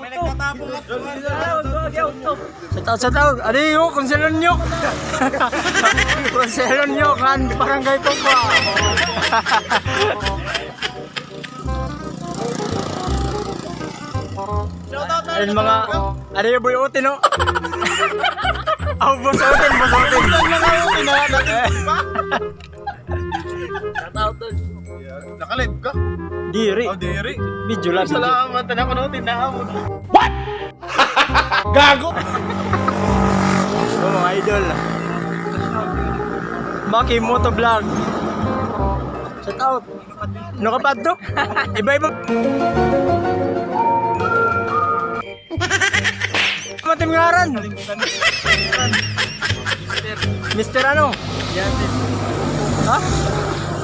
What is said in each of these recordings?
May nagtatapong at Sa taon, sa taon. Ano yun? Konselon nyo. Konselon nyo. Kan barangay ko pa. Ayun mga, ano yung boy utin no? Ako boss utin, boss utin. Nakalive ka? Diri. Oh, diri. Video lang. Salamat na ako na ako. What? Gago! Oh, mga idol. Maki Moto Vlog. Shout out. Ano ka pa to? Iba-iba. Matim ngaran. Mr. ano? Ha?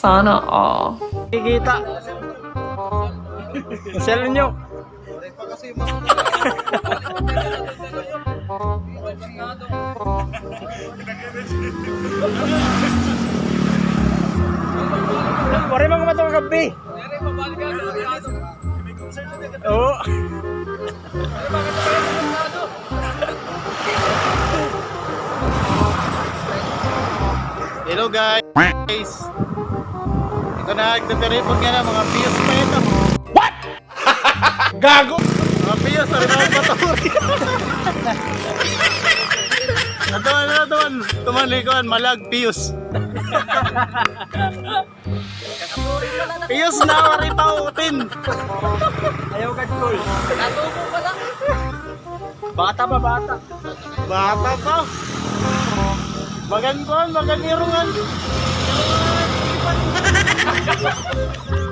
Sana all. Sell nyo. Pare mga mga matong gabi. Oo. Hello guys. Ito na nagtatiripon nga na mga piyos pa ito. What? Gago! Mga piyos, sa rin ako paturi. Natuan na natuan. Tumanlikuan, malag, piyos. piyos na, wari pa utin. Ayaw ka tol. Bata pa bata. Bata pa. Magan ko, magan irungan.